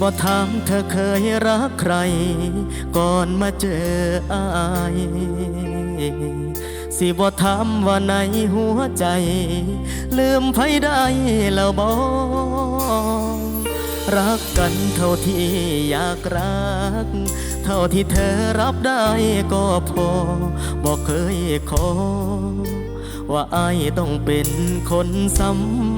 บ่ถามเธอเคยรักใคร ก่อนมาเจออายสิบ่ถามว่าในหัวใจ ลืมไผได้แล้วบ่รักกันเท่าที่อยากรัก เท่าที่เธอรับได้ก็พอบอกเคยขอ ว่าไอต้องเป็นคนสำ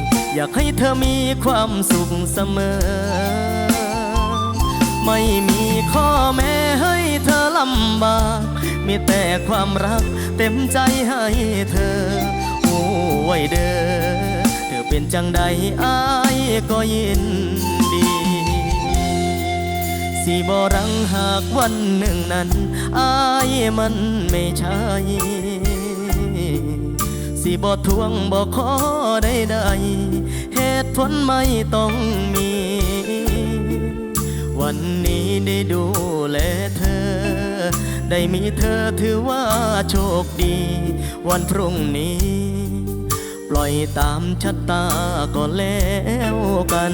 อยากให้เธอมีความสุขเสมอ ไม่มีข้อแม้ให้เธอลำบาก มีแต่ความรักเต็มใจให้เธอ โอ้ไว้เด้อเธอเป็นจังใดอายก็ยินดีสิบรังหากวันหนึ่งนั้นอายมันไม่ใช่สิบทวงบ่ขอได้ใดๆ ทนไม่ต้องมี วันนี้ได้ดูแลเธอ ได้มีเธอถือว่าโชคดี วันพรุ่งนี้ ปล่อยตามชะตาก็แล้วกัน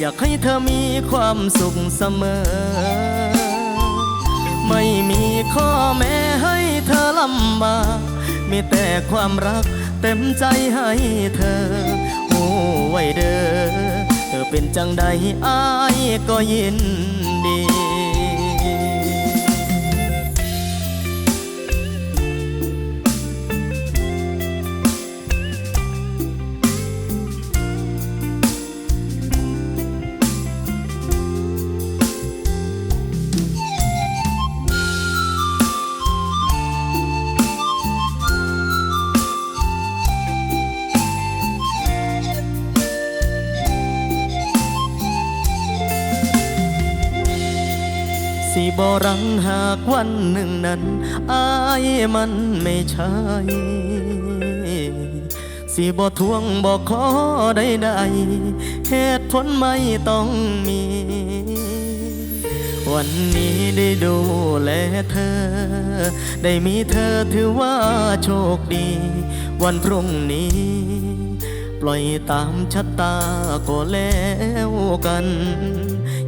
อยากให้เธอมีความสุขเสมอ ไม่มีข้อแม้ให้เธอลำบากมีแต่ความรักเต็มใจให้เธอ โอ้ไว้เด้อเธอเป็นจังใดอายก็ยินดี รั้งหากวันหนึ่งนั้น อายมันไม่ใช่สิบทวงบอกขอได้ได้เหตุผลไม่ต้องมี วันนี้ได้ดูแลเธอ ได้มีเธอถือว่าโชคดี วันพรุ่งนี้ ปล่อยตามชะตาก็แล้วกัน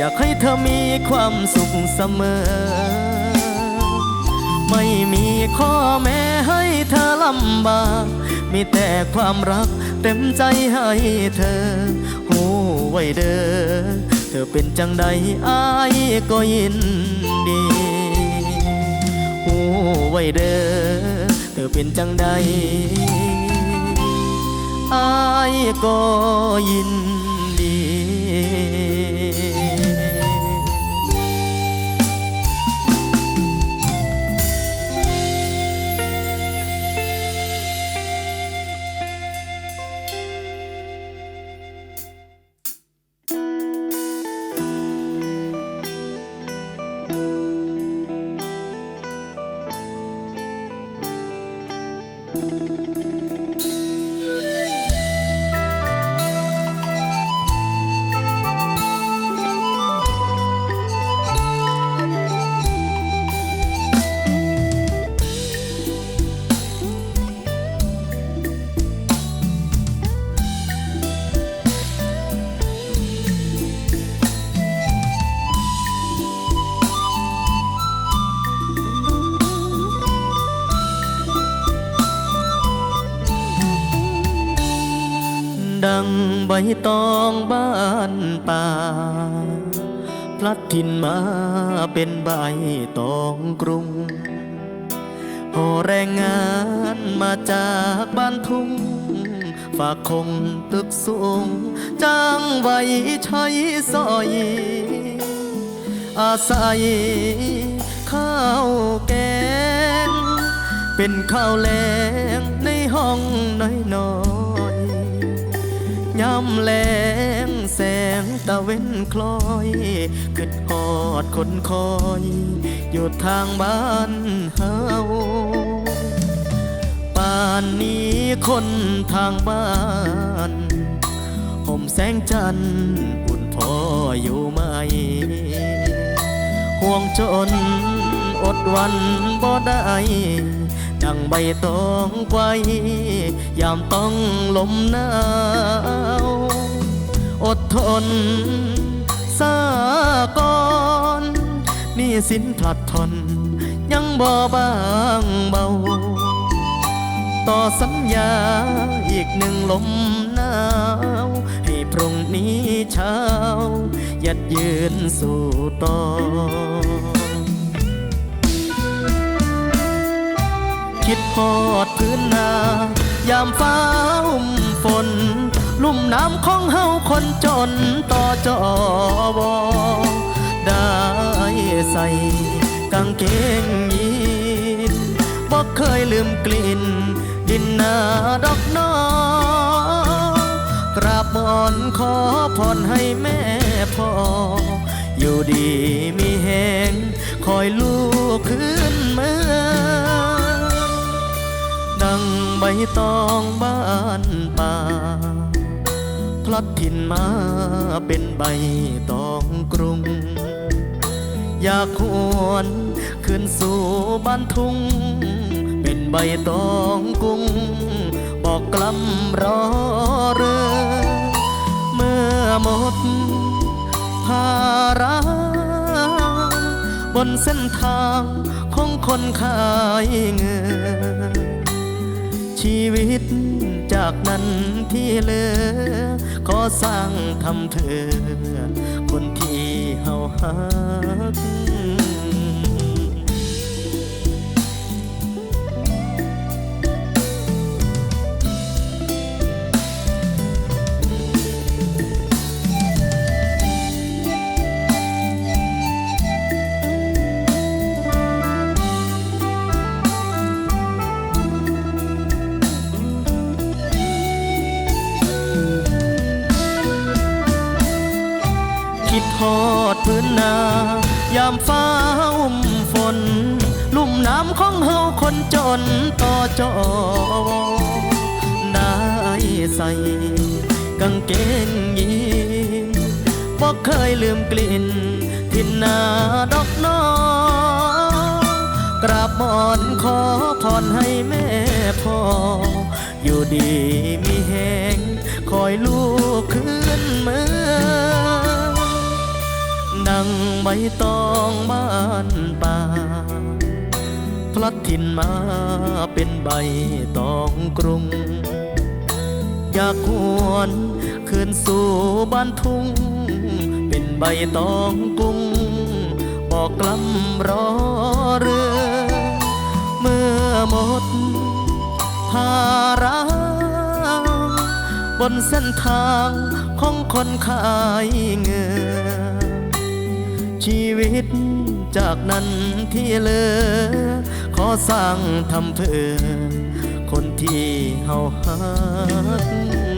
อยากให้เธอมีความสุขเสมอ ไม่มีข้อแม้ให้เธอลำบาก มีแต่ความรักเต็มใจให้เธอโอ้ไว้เด้อเธอเป็นจังใดอายก็ยินดีหูไว้เด้อเธอเป็นจังใดอายก็ยินดี ดังใบตองบ้านป่า พลัดถิ่นมาเป็นใบตองกรุงโอแรงงานมาจากบ้านทุ่ง ฝากคงตึกสูง จ้างไว้ใช้สอย อาศัยข้าวแกง เป็นข้าวแลงในห้องน้อย ย้ำแลงแสงตะเว้นคล้อยขึ้นหอดคนคอย อยู่ทางบ้านเฮาป่านนี้คนทางบ้านห่มแสงจันทร์อุ่นพออยู่ไหม ห่วงจนอดวันบ่ได้ ดังใบตองไว้ยามต้องลมหนาวอดทนสาก่อนนี่สินพลัดทน ยังบ่บางเบา ต่อสัญญาอีกหนึ่งลมหนาว ให้พรุ่งนี้เช้ายัดยืนสู่ต่อ คิดพอดพื้นนายามฟ้าหุ่มฝน ลุ่มน้ำของเฮาคนจนต่อจอบอได้ใส่กางเกงยีนบอกเคยลืมกลิ่น ดินนาดอกน้อกราบมอนขอพรให้แม่พ่อ อยู่ดีมีแหงคอยลูกขึ้นเมือง งใบตองบ้านป่า พลัดถิ่นมาเป็นใบตองกรุง อยากหวนคืนสู่บ้านทุ่ง เป็นใบตองกุ้ง บอกกล้ำรอเรือเมื่อหมดภาระบนเส้นทางของคนขายเงิน ชีวิตจากนั้นที่เหลือ ขอสร้างทำเธอ คนที่เฮาฮัก ยามฟ้าอุ่มฝน ลุ่มน้ำของเฮาคนจนต่อจอได้ใส่กางเกงยีนบอกเคยลืมกลิ่นทินนาดอกน้อกราบมอนขอพรให้แม่พ่อ อยู่ดีมีแหงคอยลูกขึ้นเมือง ดังใบตองบ้านป่า พลัดถิ่นมาเป็นใบตองกรุง อยากหวนคืนสู่บ้านทุ่ง เป็นใบตองกุ้ง บอกกล้ำรอเรือ เมื่อหมดภาระบนเส้นทางของคนขายเงิน ชีวิต จากนั้นที่เหลือ ขอสร้างทำเพื่อคนที่เฮาฮัก